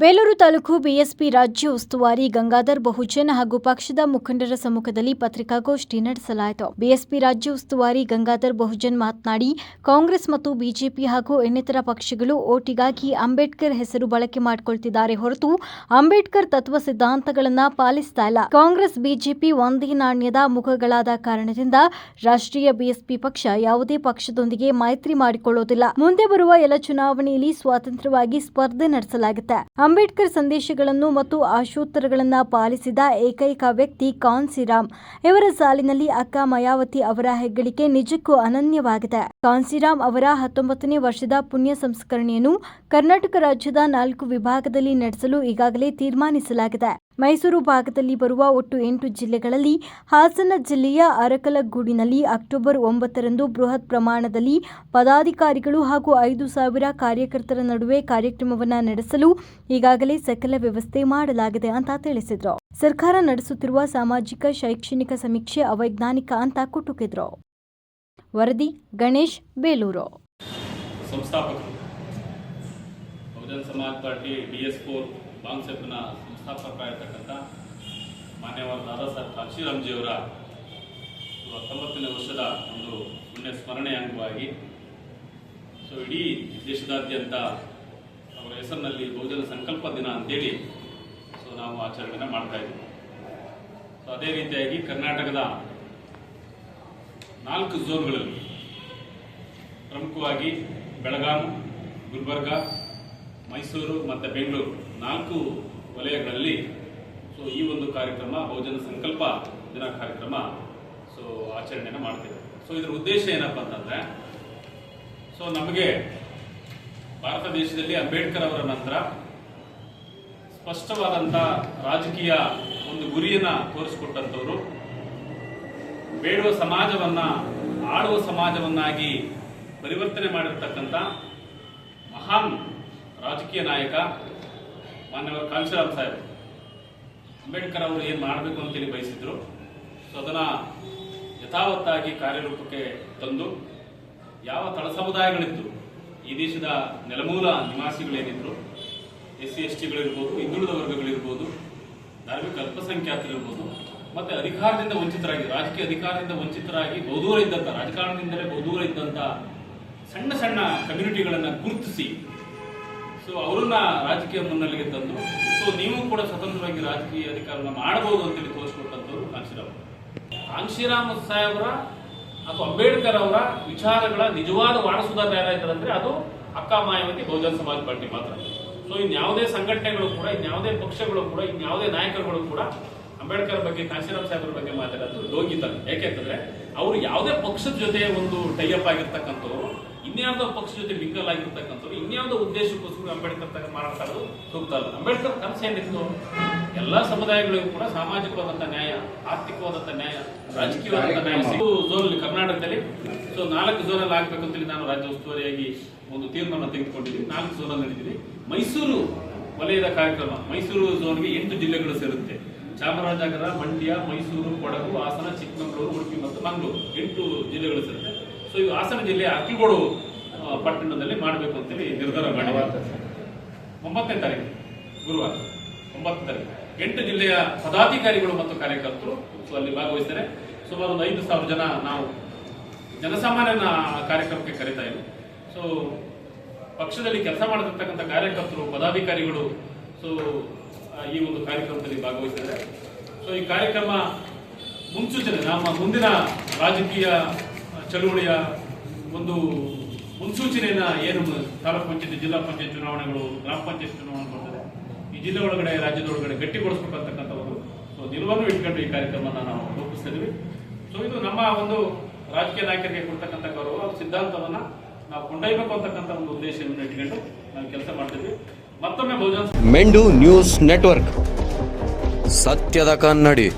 Belur taluk BSP ರಾಜ್ಯ ಉಸ್ತುವಾರಿ ಗಂಗಾಧರ್ ಬಹುಜನ್ ಹಾಗೂ ಪಕ್ಷದ ಮುಖಂಡರ ಸಮ್ಮುಖದಲ್ಲಿ ಪತ್ರಿಕಾಗೋಷ್ಠಿ ನಡೆಸಲಾಯಿತು. ಬಿಎಸ್ಪಿ ರಾಜ್ಯ ಉಸ್ತುವಾರಿ ಗಂಗಾಧರ್ ಬಹುಜನ್ ಮಾತನಾಡಿ, ಕಾಂಗ್ರೆಸ್ ಮತ್ತು ಬಿಜೆಪಿ ಹಾಗೂ ಇನ್ನಿತರ ಪಕ್ಷಗಳು ಓಟಿಗಾಗಿ ಅಂಬೇಡ್ಕರ್ ಹೆಸರು ಬಳಕೆ ಮಾಡಿಕೊಳ್ತಿದ್ದಾರೆ ಹೊರತು ಅಂಬೇಡ್ಕರ್ ತತ್ವ ಸಿದ್ಧಾಂತಗಳನ್ನು ಪಾಲಿಸ್ತಾ ಇಲ್ಲ. ಕಾಂಗ್ರೆಸ್, ಬಿಜೆಪಿ ಒಂದೇ ನಾಣ್ಯದ ಮುಖಗಳಾದ ಕಾರಣದಿಂದ ರಾಷ್ಟ್ರೀಯ ಬಿಎಸ್ಪಿ ಪಕ್ಷ ಯಾವುದೇ ಪಕ್ಷದೊಂದಿಗೆ ಮೈತ್ರಿ ಮಾಡಿಕೊಳ್ಳೋದಿಲ್ಲ. ಮುಂದೆ ಬರುವ ಎಲ್ಲ ಚುನಾವಣೆಯಲ್ಲಿ ಸ್ವತಂತ್ರವಾಗಿ ಸ್ಪರ್ಧೆ ನಡೆಸಲಾಗುತ್ತೆ. ಅಂಬೇಡ್ಕರ್ ಸಂದೇಶಗಳನ್ನು ಮತ್ತು ಆಶೋತ್ತರಗಳನ್ನು ಪಾಲಿಸಿದ ಏಕೈಕ ವ್ಯಕ್ತಿ ಕಾನ್ಸಿರಾಮ್ ಇವರ ಸಾಲಿನಲ್ಲಿ ಅಕ್ಕ ಮಾಯಾವತಿ ಅವರ ಹೆಗ್ಗಳಿಕೆ ನಿಜಕ್ಕೂ ಅನನ್ಯವಾಗಿದೆ. ಕಾನ್ಸಿರಾಮ್ ಅವರ ಹತ್ತೊಂಬತ್ತನೇ ವರ್ಷದ ಪುಣ್ಯ ಸಂಸ್ಕರಣೆಯನ್ನು ಕರ್ನಾಟಕ ರಾಜ್ಯದ ನಾಲ್ಕು ವಿಭಾಗದಲ್ಲಿ ನಡೆಸಲು ಈಗಾಗಲೇ ತೀರ್ಮಾನಿಸಲಾಗಿದೆ. ಮೈಸೂರು ಭಾಗದಲ್ಲಿ ಬರುವ ಒಟ್ಟು ಎಂಟು ಜಿಲ್ಲೆಗಳಲ್ಲಿ ಹಾಸನ ಜಿಲ್ಲೆಯ ಅರಕಲಗೂಡಿನಲ್ಲಿ ಅಕ್ಟೋಬರ್ ಒಂಬತ್ತರಂದು ಬೃಹತ್ ಪ್ರಮಾಣದಲ್ಲಿ ಪದಾಧಿಕಾರಿಗಳು ಹಾಗೂ ಐದು ಸಾವಿರ ಕಾರ್ಯಕರ್ತರ ನಡುವೆ ಕಾರ್ಯಕ್ರಮವನ್ನು ನಡೆಸಲು ಈಗಾಗಲೇ ಸಕಲ ವ್ಯವಸ್ಥೆ ಮಾಡಲಾಗಿದೆ ಅಂತ ತಿಳಿಸಿದರು. ಸರ್ಕಾರ ನಡೆಸುತ್ತಿರುವ ಸಾಮಾಜಿಕ, ಶೈಕ್ಷಣಿಕ ಸಮೀಕ್ಷೆ ಅವೈಜ್ಞಾನಿಕ ಅಂತ ಕುಟುಕಿದ್ರು. ವರದಿ, ಗಣೇಶ್, ಬೇಲೂರು. ಸಂಸ್ಥಾಪಕರು. ಬಹುಜನ ಸಮಾಜ ಪಾರ್ಟಿ ಡಿ ಎಸ್ ಸಂಸ್ಥಾಪಕರಾಗಿರ್ತಕ್ಕಂಥ ಮಾನ್ಯವಾದ ದಾದಾ ಸಾಹೇಬ್ ಕಾಶಿರಾಮ್ಜಿಯವರ ಹತ್ತೊಂಬತ್ತನೇ ವರ್ಷದ ಒಂದು ಪುಣ್ಯ ಸ್ಮರಣೆ ಅಂಗವಾಗಿ. ಸೊ ಇಡೀ ದೇಶದಾದ್ಯಂತ ಅವರ ಹೆಸರಿನಲ್ಲಿ ಬಹುಜನ ಸಂಕಲ್ಪ ದಿನ ಅಂತೇಳಿ ಸೊ ನಾವು ಆಚರಣೆಯನ್ನು ಮಾಡ್ತಾ ಇದ್ದೀವಿ. ಸೊ ಅದೇ ರೀತಿಯಾಗಿ ಕರ್ನಾಟಕದ ನಾಲ್ಕು ಝೋನ್ಗಳಲ್ಲಿ ಪ್ರಮುಖವಾಗಿ ಬೆಳಗಾಂ, ಗುಲ್ಬರ್ಗ, ಮೈಸೂರು ಮತ್ತು ಬೆಂಗಳೂರು ನಾಲ್ಕು ವಲಯಗಳಲ್ಲಿ ಸೊ ಈ ಒಂದು ಕಾರ್ಯಕ್ರಮ ಬಹುಜನ ಸಂಕಲ್ಪ ದಿನ ಕಾರ್ಯಕ್ರಮ ಸೊ ಆಚರಣೆಯನ್ನು ಮಾಡ್ತೇವೆ ಸೊ ಇದರ ಉದ್ದೇಶ ಏನಪ್ಪ ಅಂತಂದ್ರೆ ಸೊ ನಮಗೆ ಭಾರತ ದೇಶದಲ್ಲಿ ಅಂಬೇಡ್ಕರ್ ಅವರ ನಂತರ ಸ್ಪಷ್ಟವಾದಂಥ ರಾಜಕೀಯ ಒಂದು ಗುರಿಯನ್ನು ತೋರಿಸಿಕೊಟ್ಟಂಥವ್ರು, ಬೇಡುವ ಸಮಾಜವನ್ನ, ಆಳುವ ಸಮಾಜವನ್ನಾಗಿ ಪರಿವರ್ತನೆ ಮಾಡಿರ್ತಕ್ಕಂಥ ಮಹಾನ್ ರಾಜಕೀಯ ನಾಯಕ ಮಾನ್ಯವ ಅಂತ ಸಾಹೇಬ್ ಅಂಬೇಡ್ಕರ್ ಅವರು ಏನು ಮಾಡಬೇಕು ಅಂತೇಳಿ ಬಯಸಿದ್ರು. ಸೊ ಅದನ್ನು ಯಥಾವತ್ತಾಗಿ ಕಾರ್ಯರೂಪಕ್ಕೆ ತಂದು ಯಾವ ತಳ ಸಮುದಾಯಗಳಿದ್ದು, ಈ ದೇಶದ ನೆಲಮೂಲ ನಿವಾಸಿಗಳೇನಿದ್ರು ಎಸ್ ಸಿ ಎಸ್ ಟಿಗಳಿರ್ಬೋದು ಹಿಂದುಳಿದ ವರ್ಗಗಳಿರ್ಬೋದು, ಧಾರ್ಮಿಕ ಅಲ್ಪಸಂಖ್ಯಾತರಿರ್ಬೋದು, ಮತ್ತು ಅಧಿಕಾರದಿಂದ ವಂಚಿತರಾಗಿ, ರಾಜಕೀಯ ಅಧಿಕಾರದಿಂದ ವಂಚಿತರಾಗಿ ಬಹುದೂರ ಇದ್ದಂಥ ರಾಜಕಾರಣದಿಂದಲೇ ಬಹುದೂರ ಇದ್ದಂಥ ಸಣ್ಣ ಸಣ್ಣ ಕಮ್ಯುನಿಟಿಗಳನ್ನು ಗುರುತಿಸಿ ಸೊ ಅವರನ್ನ ರಾಜಕೀಯ ಮುನ್ನೆಲೆಗೆ ತಂದು ಸೊ ನೀವು ಕೂಡ ಸ್ವತಂತ್ರವಾಗಿ ರಾಜಕೀಯ ಅಧಿಕಾರನ ಮಾಡಬಹುದು ಅಂತೇಳಿ ತೋರಿಸ್ಕೊಟ್ಟಂಥವ್ರು ಕಾಂಶಿರಾಮ್ ಕಾಂಶಿರಾಮ್ ಸಾಹೇಬ್ರ ಅಥವಾ ಅಂಬೇಡ್ಕರ್ ಅವರ ವಿಚಾರಗಳ ನಿಜವಾದ ವಾರಸುದಾರ ಯಾರಾಯ್ತಾರೆ ಅಂದ್ರೆ ಅದು ಅಕ್ಕ ಮಾಯಾವತಿ ಬಹುಜನ್ ಸಮಾಜ್ ಪಾರ್ಟಿ ಮಾತ್ರ. ಸೊ ಇನ್ಯಾವುದೇ ಸಂಘಟನೆಗಳು ಕೂಡ ಇನ್ಯಾವುದೇ ಪಕ್ಷಗಳು ಕೂಡ ಇನ್ಯಾವುದೇ ನಾಯಕರುಗಳು ಕೂಡ ಅಂಬೇಡ್ಕರ್ ಬಗ್ಗೆ ಕಾಶಿರಾಮ್ ಸಾಹೇಬ್ರ ಬಗ್ಗೆ ಮಾತಾಡೋದು ಲೋಗಿತಾರೆ ಯಾಕೆಂತಂದ್ರೆ ಅವರು ಯಾವುದೇ ಪಕ್ಷದ ಜೊತೆ ಒಂದು ಟೈಅಪ್ ಆಗಿರ್ತಕ್ಕಂಥವ್ರು ಇನ್ಯಾವುದೋ ಪಕ್ಷ ಜೊತೆ ಮಿಂಗಲ್ ಆಗಿರ್ತಕ್ಕಂಥವ್ರು ಇನ್ಯಾವುದೋ ಉದ್ದೇಶಕ್ಕೋಸ್ಕರ ಅಂಬೇಡ್ಕರ್ ತಗ ಮಾತಾಡೋದು ಸೂಕ್ತ ಅಲ್ಲ. ಅಂಬೇಡ್ಕರ್ ಕನಸು ಏನಿತ್ತು ಎಲ್ಲಾ ಸಮುದಾಯಗಳಿಗೂ ಕೂಡ ಸಾಮಾಜಿಕವಾದಂತ ನ್ಯಾಯ ಆರ್ಥಿಕವಾದಂತ ನ್ಯಾಯ ರಾಜಕೀಯವಾದಂತ ನ್ಯಾಯ ಜೋನ್ ಕರ್ನಾಟಕದಲ್ಲಿ. ಸೊ ನಾಲ್ಕು ಝೋನಲ್ಲಿ ಆಗ್ಬೇಕು ಅಂತೇಳಿ ನಾನು ರಾಜ್ಯ ಉಸ್ತುವಾರಿಯಾಗಿ ಒಂದು ತೀರ್ಮಾನ ತೆಗೆದುಕೊಂಡಿದ್ದೀನಿ. ನಾಲ್ಕು ಝೋನಲ್ಲಿ ನಡೆದಿದೆ ಮೈಸೂರು ವಲಯದ ಕಾರ್ಯಕ್ರಮ, ಮೈಸೂರು ಝೋನ್ಗೆ ಎಂಟು ಜಿಲ್ಲೆಗಳು ಸೇರುತ್ತೆ. ಚಾಮರಾಜನಗರ, ಮಂಡ್ಯ, ಮೈಸೂರು, ಕೊಡಗು, ಹಾಸನ, ಚಿಕ್ಕಮಗಳೂರು, ಉಡುಪಿ ಮತ್ತು ಮಂಗಳೂರು ಎಂಟು ಜಿಲ್ಲೆಗಳು ಸೇರುತ್ತೆ. ಸೊ ಇದು ಹಾಸನ ಜಿಲ್ಲೆಯ ಅಕ್ಕಿಗೋಡು ಪಟ್ಟಣದಲ್ಲಿ ಮಾಡಬೇಕು ಅಂತೇಳಿ ನಿರ್ಧಾರ ಮಾಡಿದೆ ಒಂಬತ್ತನೇ ತಾರೀಕು ಗುರುವಾರ ಒಂಬತ್ತನೇ ತಾರೀಕು. ಎಂಟು ಜಿಲ್ಲೆಯ ಪದಾಧಿಕಾರಿಗಳು ಮತ್ತು ಕಾರ್ಯಕರ್ತರು ಸೊ ಅಲ್ಲಿ ಭಾಗವಹಿಸ್ತಾರೆ. ಸುಮಾರು ಒಂದು ಐದು ಸಾವಿರ ಜನ ನಾವು ಜನಸಾಮಾನ್ಯನ ಕಾರ್ಯಕ್ರಮಕ್ಕೆ ಕರೀತಾ ಇದ್ದೀವಿ ಸೊ ಪಕ್ಷದಲ್ಲಿ ಕೆಲಸ ಮಾಡತಕ್ಕಂಥ ಕಾರ್ಯಕರ್ತರು ಪದಾಧಿಕಾರಿಗಳು ಸೊ ಈ ಒಂದು ಕಾರ್ಯಕ್ರಮದಲ್ಲಿ ಭಾಗವಹಿಸಿದ್ದಾರೆ. ಸೊ ಈ ಕಾರ್ಯಕ್ರಮ ಮುನ್ಸೂಚನೆ ನಮ್ಮ ಮುಂದಿನ ರಾಜಕೀಯ ಚಳುವಳಿಯ ಒಂದು ಮುನ್ಸೂಚನೆಯನ್ನ ಏನು ತಾಲೂಕು ಪಂಚಾಯತ್, ಜಿಲ್ಲಾ ಪಂಚಾಯತ್ ಚುನಾವಣೆಗಳು, ಗ್ರಾಮ ಪಂಚಾಯತ್ ಚುನಾವಣೆ ಬರ್ತದೆ ಈ ಜಿಲ್ಲೆ ಒಳಗಡೆ ರಾಜ್ಯದ ಒಳಗಡೆ ಗಟ್ಟಿಗೊಳಿಸ್ಬೇಕಂತಕ್ಕಂಥ ಒಂದು ನಿಲುವನ್ನು ಇಟ್ಕೊಂಡು ಈ ಕಾರ್ಯಕ್ರಮನ ನಾವು ರೂಪಿಸ್ತಾ ಇದೀವಿ. ಸೊ ಇದು ನಮ್ಮ ಒಂದು ರಾಜಕೀಯ ನಾಯಕರಿಗೆ ಕೊಡ್ತಕ್ಕಂಥ ಗೌರವ ಸಿದ್ಧಾಂತವನ್ನ ನಾವು ಕೊಂಡೊಯ್ಯಬೇಕು ಅಂತಕ್ಕಂಥ ಒಂದು ಉದ್ದೇಶವನ್ನು ಇಟ್ಕೊಂಡು ನಾವು ಕೆಲಸ ಮಾಡ್ತಿದ್ವಿ ಮತ್ತೊಮ್ಮೆ ಬಹುಜನ ಮೆಂಡು ನ್ಯೂಸ್ ನೆಟ್ವರ್ಕ್. ಸತ್ಯದ ಕನ್ನಡಿ.